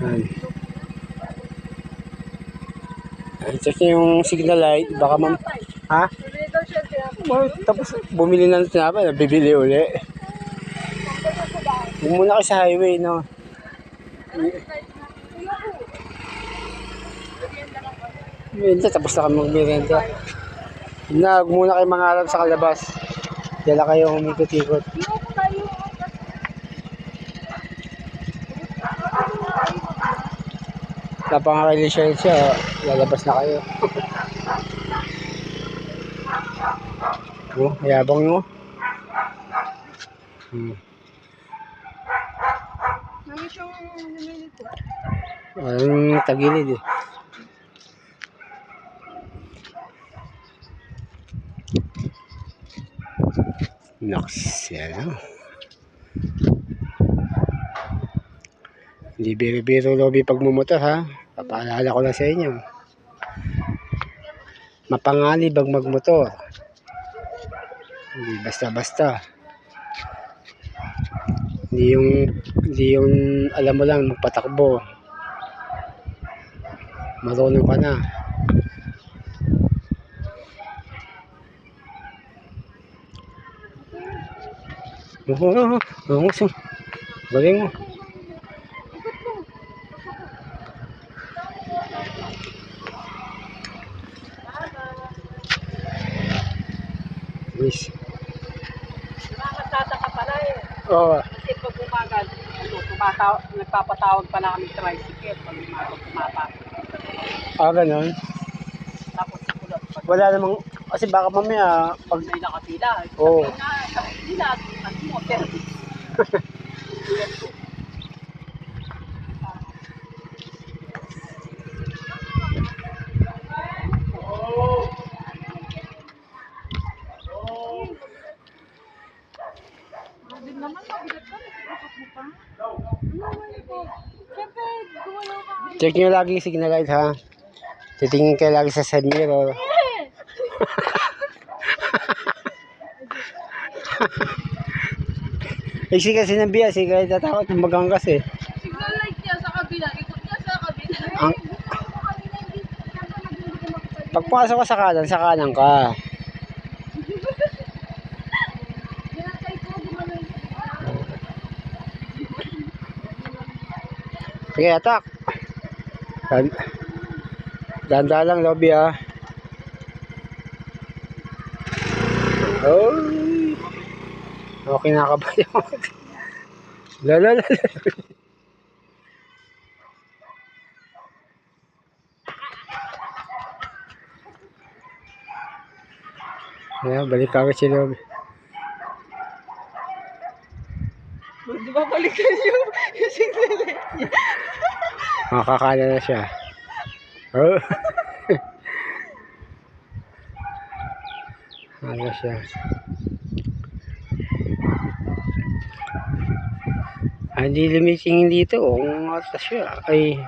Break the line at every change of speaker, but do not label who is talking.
Ayan. Ayan, check yung signal light. Baka mam... Ha? Oh, tapos bumili na ng tinapay, bibili uli. Huwag muna kayo sa highway, no? Merienda, tapos na kami mag-merienda. Na, huwag muna kayo mangarap sa kalabas. Dala kayo umikot-ikot. Napangakali siya siya, lalabas na kayo. oh, yabang mo. Hmm.
Nangis yung nililito.
Ang tagilid eh. Naks, yan o. Hindi biro-biro lobby pag mumotor ha. Papaalala ko lang sa inyo. Mapangali bag magmotor. Hindi basta-basta. Hindi yung, hindi yung alam mo lang magpatakbo. Marunong ka na. Oo, oo, oo. Oo. Galing mo. Wish.
Nakakatataka pala eh.
Oo.
Kasi pag umaga, ano, tumatawag, nagpapatawag pa na kami tricycle pag umaga pumapasok.
Ah, ganun.
Tapos kulot pag
Wala namang, kasi baka mamaya, pag,
may nakapila.
Oo.
Na, sabi nila, ano mo, pero Din naman, mabigat ka, nagpapasok mo pa. Ano po? Siyempre, gumalaw ka.
Check nyo lagi yung signal light ha. Titingin kayo lagi sa side mirror. Iksi kasi ng bias eh, kaya tatakot magang kasi.
Signal light niya sa kabila, ikot niya sa kabila.
Ang, pagpasok ka sa kanan, sa kanan ka. Sige, atak. Dan Danda lang, lobby ah. Oh. Okay, nakabali ako. Lala, lala. Ayan, balik kagad si lobby.
Di ba balikan yung, yung signal light niya?
Makakala na siya. Oh. ano siya. Ah, Hindi lumisingin dito. Kung oras siya. Ay,